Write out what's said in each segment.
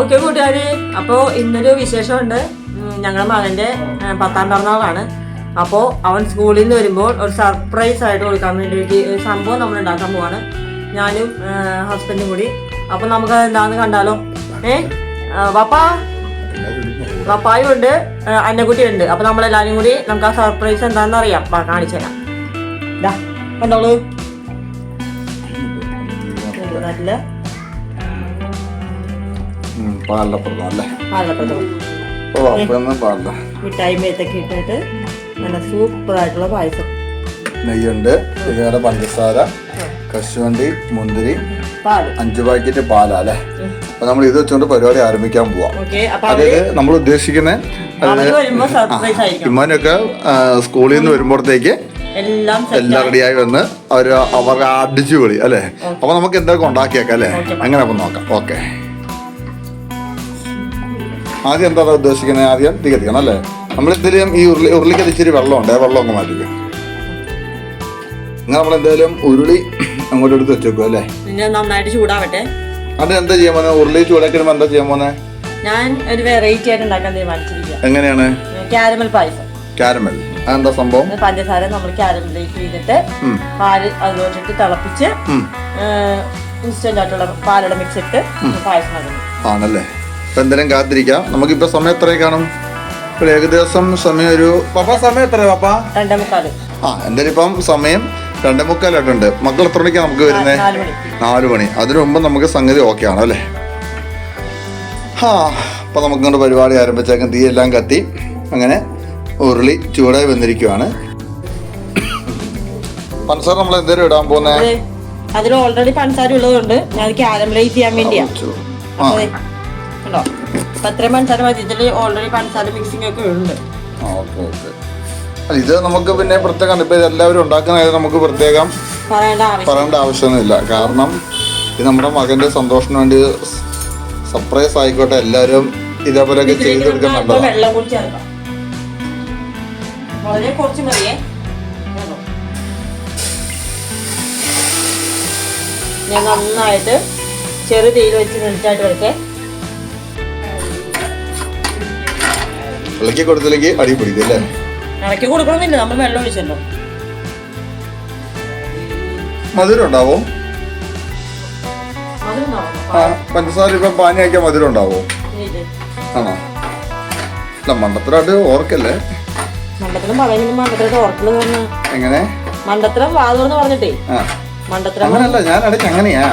Okay കൂട്ടുകാര്. അപ്പോ ഇന്നൊരു വിശേഷമുണ്ട്. ഞങ്ങളുടെ മകന്റെ പത്താം പിറന്നാളാണ്. അപ്പോൾ അവൻ സ്കൂളിൽ നിന്ന് വരുമ്പോൾ ഒരു സർപ്രൈസ് ആയിട്ട് കൊടുക്കാൻ വേണ്ടിയിട്ട് ഒരു സംഭവം നമ്മൾ ഉണ്ടാക്കാൻ പോവാണ്. ഞാനും ഹസ്ബൻഡും കൂടി. അപ്പൊ നമുക്ക് എന്താന്ന് കണ്ടാലോ? ഏ പപ്പാ പപ്പായും ഉണ്ട് ഏ, അന്നക്കുട്ടി ഉണ്ട്. അപ്പൊ നമ്മളെല്ലാരും കൂടി നമുക്ക് ആ സർപ്രൈസ് എന്താണെന്ന് അറിയാം. കാണിച്ചു തരാം. ഇതാ കണ്ടോളൂ. അല്ലേ? ഓ അപ്പൊന്നും പാടില്ല മിഠായി മേത്തൊക്കെ ഇട്ടിട്ട് നല്ല പായസം. നെയ്യുണ്ട് ഇതുപോലെ പഞ്ചസാര കശുവണ്ടി മുന്തിരി അഞ്ചു പാക്കറ്റ് പാലാ അല്ലേ? അപ്പൊ നമ്മൾ ഇത് വെച്ചുകൊണ്ട് പരിപാടി ആരംഭിക്കാൻ പോവാം. അതായത് നമ്മൾ ഉദ്ദേശിക്കുന്ന ഇമ്മാനൊക്കെ സ്കൂളിൽ നിന്ന് വരുമ്പോഴത്തേക്ക് എല്ലാം എല്ലാം റെഡിയായി വന്ന് അവർ അവർ അടിച്ചു പൊളി അല്ലേ അപ്പൊ നമുക്ക് എന്തൊക്കെ ഉണ്ടാക്കിയേക്കാം അല്ലേ? അങ്ങനെ അപ്പൊ നോക്കാം. ഓക്കെ. ആദ്യം എന്താ ഉദ്ദേശിക്കുന്നത് ആദ്യം തീ കത്തിക്കണം അല്ലേ? നമ്മൾ ഇതിലും ഈ ഉരുളി ഉരുളിക്ക് ഇച്ചിരി വെള്ളമുണ്ട്. ഉണ്ട് വെള്ളം അങ്ങ് മാറ്റിക്കും. നിങ്ങൾ നമ്മൾ എന്തായാലും ഉരുളി അങ്ങോട്ട് എടുത്ത് വെച്ചേക്കും അല്ലേ? പിന്നെ നന്നായിട്ട് ചൂടാവട്ടെ. അത് എന്താ ചെയ്യാൻ പോകുന്നത് ഉരുളി ചൂടാക്കി എന്താ ചെയ്യാൻ പോകുന്നത് ഞാൻ ഒരു വെറൈറ്റി ആയിട്ട് ഉണ്ടാക്കാൻ തീരുമാനിച്ചിരിക്കുക എങ്ങനെയാണ്? ക്യാരമൽ പായസം. കാരമൽ അതെന്താ സംഭവം? പഞ്ചസാര നമ്മൾ ക്യാരമലിലേക്ക് ചെയ്തിട്ട്. പാൽ അതിലോട്ടിട്ട് തിളപ്പിച്ച്. ഇൻസ്റ്റന്റ് ആയിട്ടുള്ള പാലട മിക്സ് ഇട്ട് പായസം ആണല്ലേ എന്തായാലും കാത്തിരിക്കാം. നമുക്കിപ്പോ സമയം എത്ര കാണും? ഒരു ഏകദേശം സമയം ഒരു പപ്പ സമയം എത്ര പപ്പ? ആ എന്തായാലും ഇപ്പം സമയം രണ്ടേ മുക്കാലായിട്ടുണ്ട് മക്കൾ എത്ര മണിക്കാണ് നമുക്ക് വരുന്നത് നാല് മണി. അതിനു മുമ്പ് നമുക്ക് സംഗതി ഓക്കെ ആണ് അല്ലേ? ആ അപ്പൊ നമുക്ക് ഇങ്ങോട്ട് പരിപാടി ആരംഭിച്ചേക്കും. തീ എല്ലാം കത്തി. അങ്ങനെ ഉരുളി ചൂടായി വന്നിരിക്കുവാണ്. പഞ്ചസാര നമ്മൾ എന്തേലും ഇടാൻ പോകുന്നേ അതിന് അതിൽ ഓൾറെഡി പഞ്ചസാര ഉള്ളതുകൊണ്ട് ഞാൻ ക്യാരമലൈസ് ചെയ്യാൻ വേണ്ടിയാ. ആ അപ്പൊ അത്രയും പഞ്ചസാര മതി. ഇതിൽ ഓൾറെഡി പഞ്ചസാര മിക്സിംഗ് ഒക്കെ ഉണ്ട്. ആ ഓക്കെ ഓക്കെ. അല്ല, ഇത് നമുക്ക് പിന്നെ പ്രത്യേകം ഇപ്പൊ ഇതെല്ലാവരും ഉണ്ടാക്കുന്നതായത് നമുക്ക് പ്രത്യേകം പറയേണ്ട ആവശ്യം പറയേണ്ട ആവശ്യമൊന്നുമില്ല. കാരണം ഇത് നമ്മുടെ മകന്റെ സന്തോഷത്തിന് വേണ്ടി സർപ്രൈസ് ആയിക്കോട്ടെ എല്ലാവരും ഇതേപോലെയൊക്കെ ചെയ്തെടുക്കാൻ അല്പം നല്ലതാണ് വെള്ളം കൂടി ചേർക്കാം. വളരെ കുറച്ച് മതിയേ. കണ്ടോ? ഞാൻ നന്നായിട്ട് ചെറു തീയിൽ വെച്ച് മിനിറ്റായിട്ട് വരട്ടെ. ഇളക്കി കൊടുത്തില്ലെങ്കിൽ അടി പിടിക്കും അല്ലേ ഇളക്കി കൊടുക്കണമെന്നില്ല നമ്മൾ വെള്ളം ഒഴിച്ചല്ലോ. മധുരം ഉണ്ടാവോ ആ പഞ്ചസാര ഇപ്പൊ പാനി ആക്കിയാൽ മധുരം ഉണ്ടാവോ ആണോ അല്ല മണ്ടത്തരായിട്ട് ഓർക്കല്ലേ? പറയുന്നത് പറഞ്ഞ. എങ്ങനെ? മണ്ടത്തരം വാതോർന്ന് പറഞ്ഞിട്ടേ. ആ. മണ്ടത്തരം അങ്ങനല്ല ഞാൻ ഇടയ്ക്ക് അങ്ങനെയാ.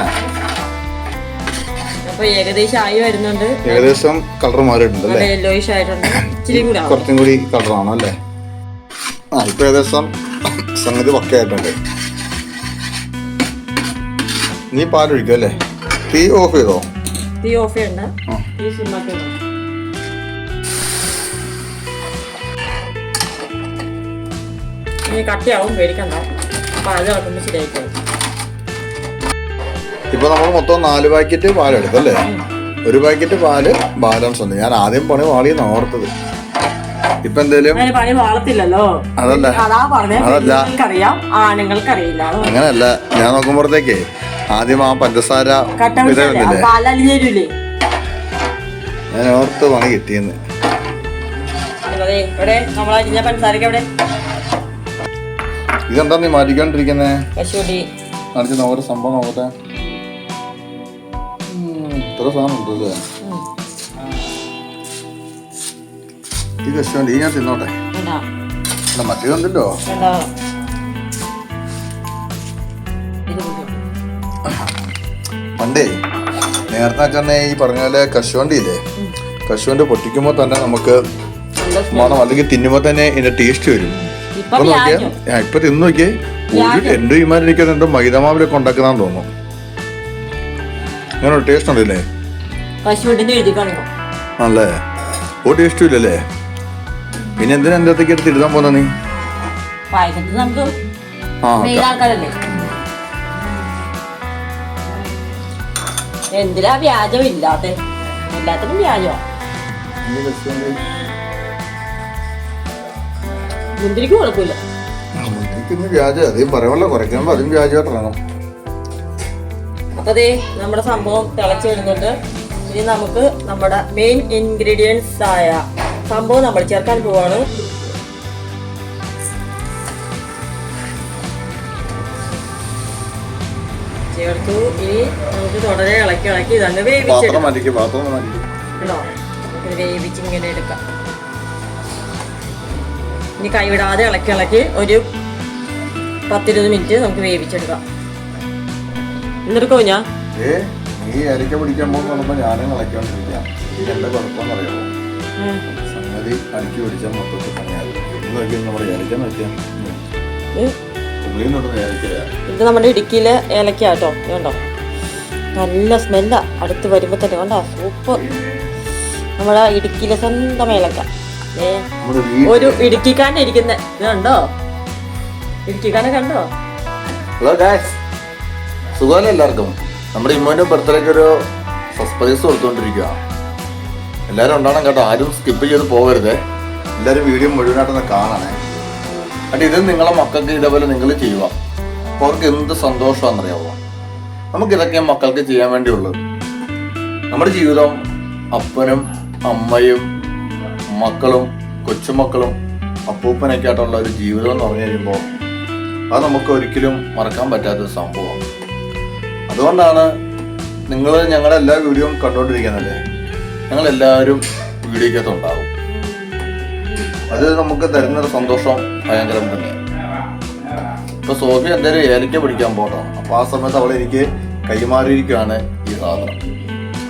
അപ്പൊ ഏകദേശം ആയി വരുന്നുണ്ട്. ഏകദേശം കളർ മാറിയിട്ടുണ്ട് അല്ലേ? യെല്ലോയിഷ് ആയിട്ടുണ്ട്. ഇച്ചിരി കൂടെ ആവും. കുറച്ചും കൂടി കളറാണോ അല്ലേ? ആ ഇപ്പൊ ഏകദേശം സംഗതി പക്കയായിട്ടുണ്ട്. നീ പാലൊഴിക്കും അല്ലേ? തീ ഓഫ് ചെയ്തോ? തീ ഓഫ് ചെയ്യണ്ട. ആ. തീ സിമ്മാക്കി ഇടണം. ഇനി കട്ടിയാവും പേടിക്കണ്ട. പാൽ കിടക്കുമ്പോൾ ശരിയായിക്കോളും. ഇപ്പൊ നമ്മൾ മൊത്തം നാല് പാക്കറ്റ് പാലെടുക്കും അല്ലേ? ഒരു പാക്കറ്റ് പാൽ ബാലൻസ് ഉണ്ട്. ഞാൻ ആദ്യം പണി വാളിയെന്ന് ഓർത്തത്. ഇപ്പൊ എന്തേലും? അതല്ല. അതല്ല. അങ്ങനല്ല ഞാൻ നോക്കുമ്പോഴത്തേക്കേ ആദ്യം ആ പഞ്ചസാര ഞാൻ ഓർത്ത് പണി കിട്ടിയെന്ന്. ഇതെന്താ നീ മാറ്റിക്കൊണ്ടിരിക്കുന്നേ? കാണിച്ച് നോക്കട്ടെ സംഭവം നോക്കട്ടെ. ഇത്ര സാധനം ഉണ്ടല്ലേ ഈ ഞാൻ തിന്നോട്ടെ. അല്ല. പണ്ടേ നേരത്തെ തന്നെ ഈ പറഞ്ഞ പോലെ കശുവണ്ടി ഇല്ലേ? കശുവണ്ടി പൊട്ടിക്കുമ്പോൾ തന്നെ നമുക്ക് മണം അല്ലെങ്കിൽ തിന്നുമ്പോൾ തന്നെ ഇതിന്റെ ടേസ്റ്റ് വരും. ഇപ്പൊ നോക്കിയേ നോക്കിയാ ഇപ്പൊ തിന്നു നോക്കിയേ ഒരു എന്റെ വിമാനം എനിക്ക് എന്തോ മൈദമാവിലൊക്കെ ഉണ്ടാക്കുന്നതാന്ന് തോന്നുന്നു. അങ്ങനെ ടേസ്റ്റ് ഉണ്ടല്ലേ? കശുവണ്ടിന്റെ എഴുതി കാണിക്കും. ആണല്ലേ? ഒരു ടേസ്റ്റും ഇല്ലല്ലേ പിന്നെ എന്തിനാ എന്റെ അടുത്തേക്ക് എടുത്ത് എഴുതാൻ പോന്ന നീ? നമുക്ക് ആ മെയിൻ ആൾക്കാരല്ലേ? എന്തിനാ വ്യാജം ഇല്ലാത്ത? എല്ലാത്തിനും വ്യാജമാ മുന്തിരിക്ക് കുഴപ്പമില്ല പിന്നെ വ്യാജം. അതേ പറയുമല്ലോ കുറയ്ക്കുമ്പോൾ അതും വ്യാജമായിട്ട് അപ്പതേ നമ്മുടെ സംഭവം തിളച്ചു വരുന്നുണ്ട്. ഇനി നമുക്ക് നമ്മുടെ മെയിൻ ഇൻഗ്രീഡിയൻസ് ആയ സംഭവം നമ്മൾ ചേർക്കാൻ പോവാണ്. ചേർത്തു. ഇനി നമുക്ക് തുടരെ ഇളക്കി ഇളക്കി ഇതങ്ങ് വേവിച്ചെടുക്കാം. ഇത് വേവിച്ച് ഇങ്ങനെ എടുക്കാം. ഇനി കൈവിടാതെ ഇളക്കി ഇളക്കി ഒരു പത്തിരുപത് മിനിറ്റ് നമുക്ക് വേവിച്ചെടുക്കാം. എന്നിട്ട് ഏ? നീ ഇരക്ക പിടിക്കാൻ പോകുമ്പോൾ ഞാനും കളയ്ക്കൊണ്ടിരിക്കാം. എന്റെ കുഴപ്പമെന്നറിയാമോ സംഗതി അടുക്കി പിടിച്ചാൽ മൊത്തത്തിൽ നോക്കി നമ്മൾ ഏലക്ക നോക്കിയാൽ ഇത് നമ്മുടെ ഇടുക്കിയിലെ ഏലക്ക കേട്ടോ. കണ്ടോ? നല്ല സ്മെല്ലാ അടുത്ത് വരുമ്പോൾ തന്നെ കണ്ടോ? സൂപ്പർ. നമ്മുടെ ഇടുക്കിയിലെ സ്വന്തം ഏലക്ക. ഒരു ഇടുക്കിക്കാരൻ ഇരിക്കുന്ന. ഇത് കണ്ടോ? ഇടുക്കിക്കാരനെ കണ്ടോ? ഹലോ സുഖമല്ല എല്ലാവർക്കും? നമ്മുടെ ഇമ്മോന്റെ ബർത്ത്ഡേക്ക് ഒരു സർപ്രൈസ് കൊടുത്തുകൊണ്ടിരിക്കുക എല്ലാവരും ഉണ്ടാകണം കേട്ടോ. ആരും സ്കിപ്പ് ചെയ്ത് പോകരുത് എല്ലാവരും വീഡിയോ മുഴുവനായിട്ടൊന്ന് കാണണേ. എന്നിട്ട് ഇത് നിങ്ങളെ മക്കൾക്ക് ഇതേപോലെ നിങ്ങൾ ചെയ്യുക അപ്പോൾ അവർക്ക് എന്ത് സന്തോഷമാണെന്നറിയാവോ? നമുക്ക് ഇതൊക്കെ മക്കൾക്ക് ചെയ്യാൻ വേണ്ടിയുള്ളത്. നമ്മുടെ ജീവിതം അപ്പനും അമ്മയും മക്കളും കൊച്ചുമക്കളും അപ്പൂപ്പനൊക്കെ ആയിട്ടുള്ള ഒരു ജീവിതം എന്ന് പറഞ്ഞു കഴിയുമ്പോൾ അത് നമുക്ക് ഒരിക്കലും മറക്കാൻ പറ്റാത്തൊരു സംഭവം അതുകൊണ്ടാണ് നിങ്ങൾ ഞങ്ങളുടെ എല്ലാ വീഡിയോയും കണ്ടുകൊണ്ടിരിക്കുന്നത് ഞങ്ങൾ എല്ലാവരും വീഡിയോക്കകത്ത് ഉണ്ടാവും അത് നമുക്ക് തരുന്നൊരു സന്തോഷം ഭയങ്കരം തന്നെയാണ് ഇപ്പൊ സോഫി എന്തായാലും ഏലയ്ക്ക പിടിക്കാൻ പോട്ടോ അപ്പൊ ആ സമയത്ത് അവൾ എനിക്ക് കൈമാറിയിരിക്കുകയാണ് ഈ സാധനം.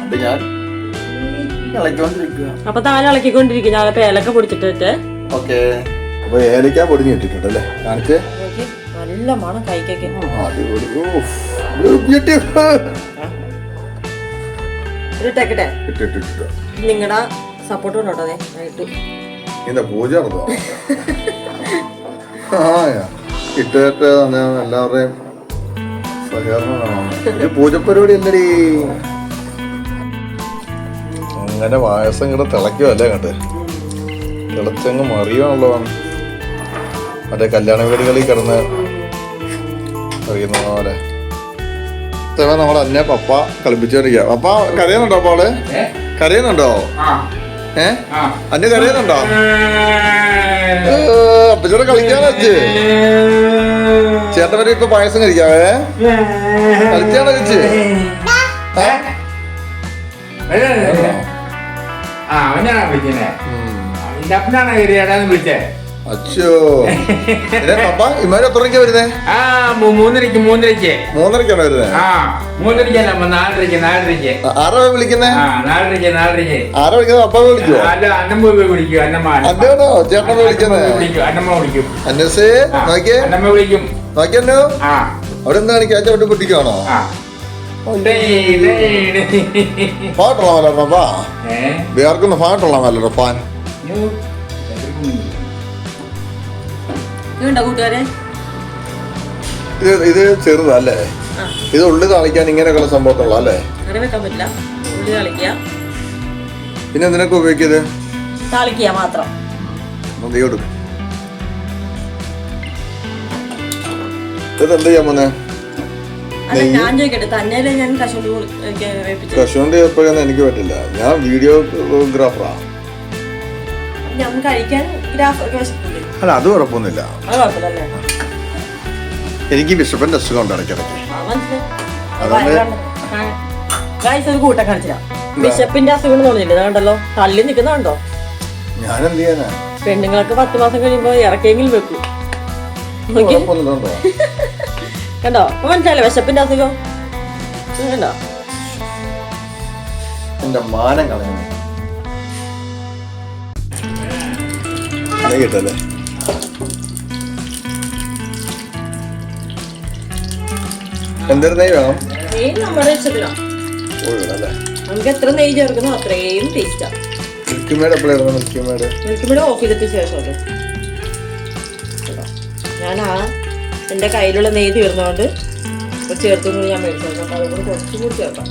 അത് ഞാൻ ഇളക്കിക്കൊണ്ടിരിക്കുക അപ്പൊ താൻ ഇളക്കിക്കൊണ്ടിരിക്കും ഞാനിപ്പോ ഏലക്ക പൊടിച്ചിട്ട് ഓക്കെ. അപ്പൊ ഏലക്ക പൊടിഞ്ഞ് ഇട്ടിട്ടുണ്ട് അല്ലേ? കാണിച്ച് നോക്കി, നല്ല മണം കൈക്കൊക്കെ ഇട്ടേക്കട്ടെ. നിങ്ങളുടെ സപ്പോർട്ട് കൊണ്ടോട്ടോ അതെ ആയിട്ട് ഇന്ന പൂജ ഇട്ടിട്ട് എല്ലാവരുടെയും പൂജപ്പരിപാടി അങ്ങനെ പായസം ഇങ്ങനെ തിളയ്ക്കുമല്ലേ കണ്ട് തിളച്ചങ്ങ് മറിയാണല്ലോ മറ്റേ കല്യാണ വീടുകളിൽ കിടന്ന് അറിയുന്ന പോലെ. ഇത്തവണ നമ്മുടെ അന്നെ പപ്പ കളിപ്പിച്ചോണ്ടിരിക്കുക പപ്പ കരയുന്നുണ്ടോ അപ്പൊ അവൾ കരയുന്നുണ്ടോ? ഏ? അന്നെ കരയുന്നുണ്ടോ? അപ്പച്ചോടെ കളിക്കാൻ വെച്ച്. ചേട്ടൻ വരെ ഇപ്പൊ പായസം കഴിക്കാവേ? കളിക്കാണോ വെച്ച് ആ? അവനാണ് കയറിയാടാന്ന് വിളിച്ചേ? അച്ഛോ. പപ്പ ഇമാര് എത്ര മണിക്കാ വരുന്നേ? ആ മൂന്നരക്ക് മൂന്നരയ്ക്ക് മൂന്നരക്കാണോ വരുന്നേ? ആ നാലരയ്ക്ക് നാലരയ്ക്ക്. ആ, ആരാ വിളിക്കുന്നേ? ആ നാലരയ്ക്ക് നാലരയ്ക്ക്. ആരാ വിളിക്കുന്നത്? പപ്പ വിളിക്കുവോ? അല്ല അന്നമ്മ വിളിക്കും അന്നമ്മ അന്നയാണോ ചേട്ടനെ വിളിക്കുന്നേ? വിളിക്കും അന്നമ്മ വിളിക്കും. ആ, നോക്കിയേ. അന്നമ്മ വിളിക്കും. നോക്കിയല്ലോ ആ. അവിടെ എന്താ കാണിക്കാ? ചവിട്ടി പൊട്ടിക്കുവാണോ. പാട്ടുള്ളതല്ലോ പപ്പ. ഏ? വേർക്കുന്ന പാട്ടുള്ളതല്ലോ ഫാൻ യ്യോ. ഇതുണ്ടോ കൂട്ടുകാരെ? ഇത് ഇത് ചെറുതല്ലേ ഇത് ഉള്ളി താളിക്കാൻ ഇങ്ങനെയൊക്കെയുള്ള സംഭവത്തുള്ള അല്ലേ? കറി വെക്കാൻ പറ്റില്ല. ഉള്ളി തളിക്കുക. പിന്നെ എന്തിനൊക്കെ ഉപയോഗിക്കത് താളിക്കുക മാത്രം. കൊടുക്കും ചെയ്യാൻ പോന്നെ? ഞാൻ ചോദിക്കട്ടെ ഞാൻ കശുവണ്ടി എപ്പോഴൊന്നും എനിക്ക് പറ്റില്ല. ഞാൻ വീഡിയോഗ്രാഫറാ ഞാൻ കഴിക്കാൻ ഗ്രാഫ് അല്ല അത് കുഴപ്പമൊന്നുമില്ല. എനിക്ക് ബിഷപ്പിന്റെ അസുഖം ഉണ്ട് ഇടയ്ക്കിടയ്ക്ക് അതുകൊണ്ട് ഒരു കൂട്ടം കാണിച്ചില്ല വിശപ്പിന്റെ അസുഖം എന്ന് പറഞ്ഞില്ലേ ഇതാണ്ടല്ലോ തള്ളി നിൽക്കുന്നുണ്ടോ ഞാൻ എന്ത് ചെയ്യാനാ? പെണ്ണുങ്ങൾക്ക് പത്ത് മാസം കഴിയുമ്പോ ഇറക്കിയെങ്കിലും വെക്കും. കണ്ടോ? മനസ്സിലായില്ലേ വിശപ്പിന്റെ അസുഖം? കണ്ടോ? എന്റെ മാനം കളഞ്ഞു കിട്ടല്ലേ? എന്തൊരു നെയ് വേണം? നെയ് നമ്മുടെ ഇഷ്ടത്തിനാ അല്ലേ നമുക്ക് എത്ര നെയ്യ് ചേർക്കുന്നോ അത്രയും ടേസ്റ്റാ മിൽക്കി മേഡ് എപ്പോഴായിരുന്നു മിൽക്കി മേഡ് ഓഫ് ചെയ്തിട്ട് ശേഷം അത് ഞാൻ ആ എന്റെ കയ്യിലുള്ള നെയ്യ് തീർന്നതുകൊണ്ട് കുറച്ച് ചേർത്തൊന്നും ഞാൻ മേടിച്ചു അപ്പോൾ അതുകൊണ്ട് കുറച്ചും കൂടി ചേർക്കാം.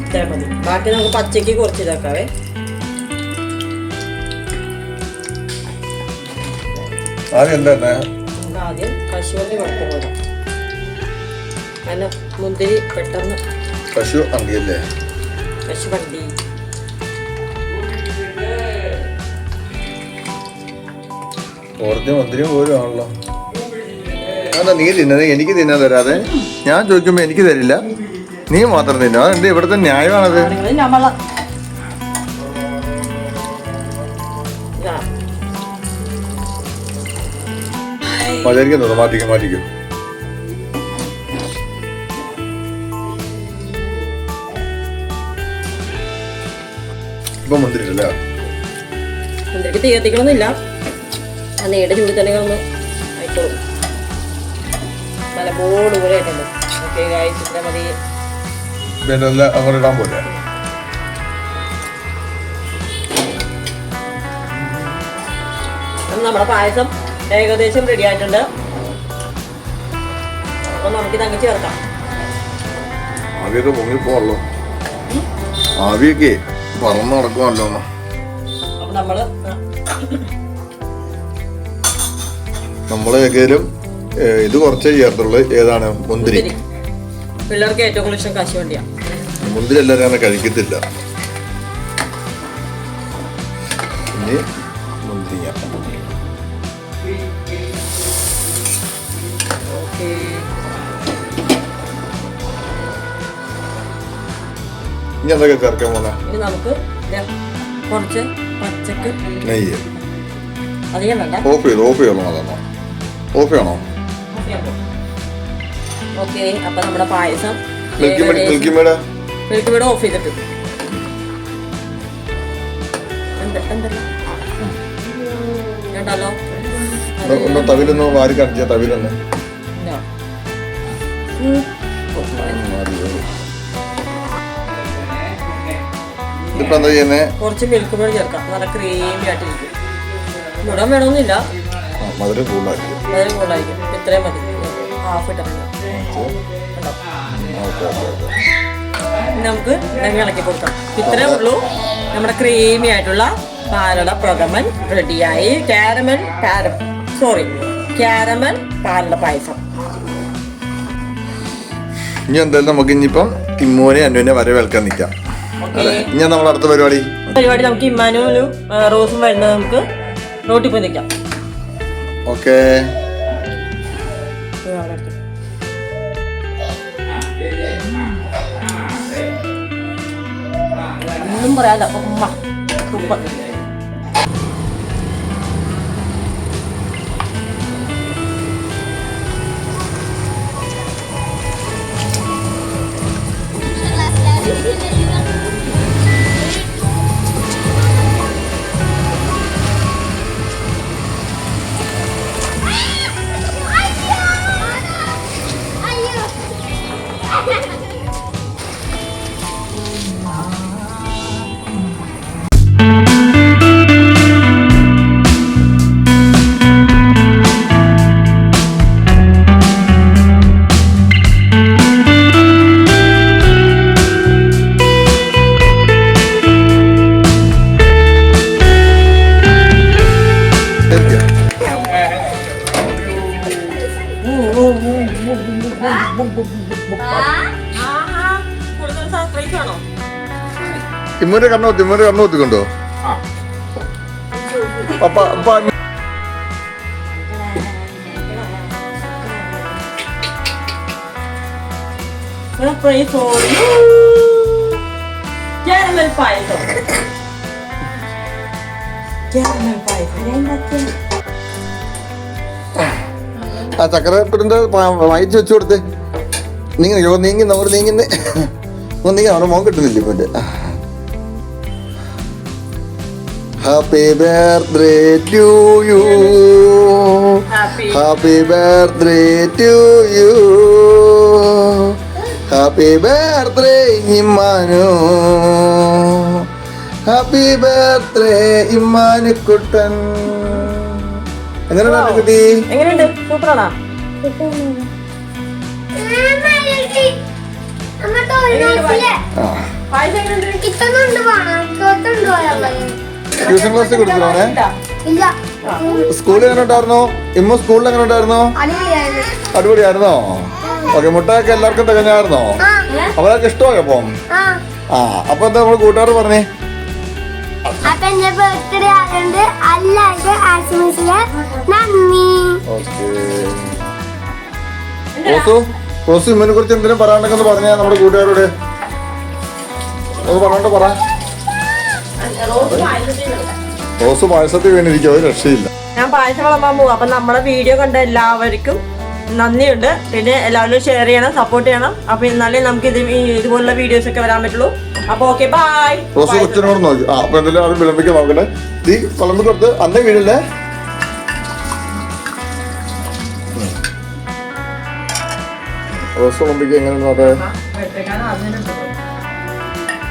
ഇത്രേ മതി. ബാക്കി നമുക്ക് പച്ചയ്ക്ക് കുറച്ച് ഇതാക്കാവേ. നമുക്ക് ആദ്യം കശുവണ്ടി വറുത്ത് കൊടുക്കാം കാരണം മുന്തിരി പെട്ടെന്ന് കശു ഓർത്തി മന്ത്രിയും പോലും ആണല്ലോ. അതാ നീ തിന്നത് എനിക്ക് തിന്നാൻ തരാതെ? ഞാൻ ചോദിക്കുമ്പോ എനിക്ക് തരില്ല. നീ മാത്രം തിന്നോ? അതെന്താ ഇവിടുത്തെ ന്യായമാണത്? മഴയിരിക്കുന്നത് മാറ്റിക്കും മാറ്റിക്കും. ഇപ്പൊ മുന്തിരിട്ടല്ലേ മുന്തിരിക്ക് തീ കത്തിക്കണമെന്നില്ല ആ തന്നെ ഒന്ന് ആയിക്കോളും. നല്ല ബോർഡ് പോലെ ആയിട്ടുണ്ട്. ഓക്കെ ഗായ്സ് ഇത്ര മതി. പിന്നെ എല്ലാം അങ്ങനെ ഇടാൻ പോലെ നമ്മുടെ പായസം ഏകദേശം റെഡി ആയിട്ടുണ്ട്. അപ്പൊ നമുക്കിത് അങ്ങ് ചേർക്കാം. ആവിയൊക്കെ പൊങ്ങിപ്പോണല്ലോ ആവിയൊക്കെ പറന്ന് നടക്കുമല്ലോ അപ്പൊ നമ്മൾ നമ്മൾ ഏകദേശം ഇത് കുറച്ചേ ചേർത്തുള്ളൂ. ഏതാണ്? മുന്തിരി. പിള്ളേർക്ക് ഏറ്റവും കൂടുതൽ ഇഷ്ടം കശുവണ്ടിയാണ് മുന്തിരി എല്ലാവരും അങ്ങനെ കഴിക്കത്തില്ല. ഇനി ഇനി എന്തൊക്കെ ചേർക്കാൻ പോണേ ഇനി നമുക്ക് കുറച്ച് പച്ചക്ക് നെയ്യ്. അധികം വേണ്ട. ഓഫ് ചെയ്തു ഓഫ് ചെയ്യണോ? അതാണോ ഓഫ് ചെയ്യണോ ഓക്കെ അപ്പൊ നമ്മുടെ payasam Milkmaid Milkmaid off ചെയ്തിട്ട്. കേട്ടല്ലോ ഒന്ന് തവിലൊന്ന് വാരി കാണിച്ച തവിലൊന്ന്. ഇതിപ്പോ എന്താ ചെയ്യുന്നത് കുറച്ച് മിൽക്ക് പൊടി ചേർക്കാം. നല്ല ക്രീമി ആയിട്ടിരിക്കും. മുടം വേണമെന്നില്ല. മധുരം കൂടുതലായിരിക്കും. മധുരം കൂടുതലായിരിക്കും. ഇത്രയും മതി. ഹാഫ് ഇട്ടാൽ നമുക്ക് ഇതങ്ങ് ഇളക്കി കൊടുക്കാം. ഇത്രേ ഉള്ളൂ. നമ്മുടെ ക്രീമി ആയിട്ടുള്ള പാലട പ്രഥമൻ റെഡിയായി കാരമൽ കാരം സോറി കാരമൽ പാലട പായസം. ഇനി എന്തായാലും നമുക്ക് ഇനിയിപ്പം ഇമ്മോനെ അന്നുവിനെ വരവേൽക്കാൻ നിൽക്കാം ഇനി നമ്മൾ അടുത്ത പരിപാടി? പരിപാടി നമുക്ക് ഇമ്മാനുവലും റോസും വരുന്നത് നമുക്ക് റോട്ടിൽ പോയി നിൽക്കാം. ഓക്കെ. ഒന്നും പറയാല്ല ഉമ്മ. സൂപ്പർ ഇമ്മോന്റെ കണ്ണൂത്തി ഇമ്മോന്റെ കണ്ണൂത്തിക്കൊണ്ടോ ആ. പപ്പ ആ. ചക്കരപ്പിടിന്റെ വായിച്ചു വെച്ചു കൊടുത്തേ. നീങ്ങി ഓ നീങ്ങി നമ്മൾ നീങ്ങുന്നേ. ഓ നീങ്ങി അവിടെ മോൻ കിട്ടുന്നില്ല ഇപ്പൊ happy birthday to you happy birthday to you happy birthday Immanu happy birthday Immanukuttan എങ്ങനെയാണ് കുട്ടി എങ്ങനെയുണ്ട് സൂപ്പറാണോ? ട്യൂഷൻ ക്ലാസ് കൊടുക്കണോ ഇല്ല. സ്കൂളിൽ എങ്ങനെ ഉണ്ടായിരുന്നോ? ഇമ്മ സ്കൂളിൽ എങ്ങനെ ഉണ്ടായിരുന്നോ? അടിപൊളിയായിരുന്നു. ഓക്കെ മുട്ടയൊക്കെ എല്ലാവർക്കും തികഞ്ഞായിരുന്നോ? അവരൊക്കെ ഇഷ്ടമായി അപ്പം? ആ. ആ അപ്പൊ എന്താ നമ്മൾ കൂട്ടുകാർ പറഞ്ഞേ? അപ്പൊ എന്റെ ബർത്ത്ഡേ ആയതുകൊണ്ട് എല്ലാവർക്കും ആശംസിക്കാൻ നന്ദി. ഓക്കെ. റോസു ഇമ്മനെ കുറിച്ച് എന്തിനും പറയാണ്ടെന്ന് പറഞ്ഞ നമ്മുടെ കൂട്ടുകാരോട്. ഒന്ന് പറഞ്ഞോണ്ട് പറ. റോസ് പായസത്തിൽ വീണിരിക്കും ഒരു രക്ഷയില്ല. ഞാൻ പായസം വിളമ്പാൻ പോകും അപ്പൊ നമ്മുടെ വീഡിയോ കണ്ട എല്ലാവർക്കും നന്ദിയുണ്ട്. പിന്നെ എല്ലാവരും ഷെയർ ചെയ്യണം സപ്പോർട്ട് ചെയ്യണം. അപ്പൊ എന്നാലേ നമുക്ക് ഇത് ഇതുപോലുള്ള വീഡിയോസ് ഒക്കെ വരാൻ പറ്റുള്ളൂ. അപ്പൊ ഓക്കെ ബൈ റോസ് കൊച്ചിനോട് നോക്കി. ആ അപ്പൊ എന്തെങ്കിലും അത് വിളമ്പിക്കാൻ നോക്കട്ടെ തീ വിളമ്പി കൊടുത്ത് അന്നേ വീഴില്ലേ? റോസ് എങ്ങനെ നോട്ടെ?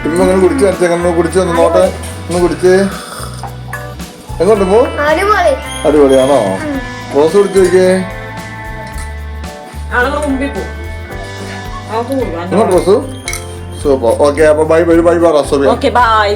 ഇമ്മ കുടിച്ചു കുടിച്ചു ഒന്ന് നോട്ടെ. ഒന്ന് കുടിച്ച്. എങ്ങോട്ട് പോ? അടിപൊളി. അടിപൊളിയാണോ? റോസ് കുടിച്ചു നോക്കിയേ. റോസു? സൂപ്പർ. ഓക്കെ അപ്പൊ bye bye bye bye Rose okay bye.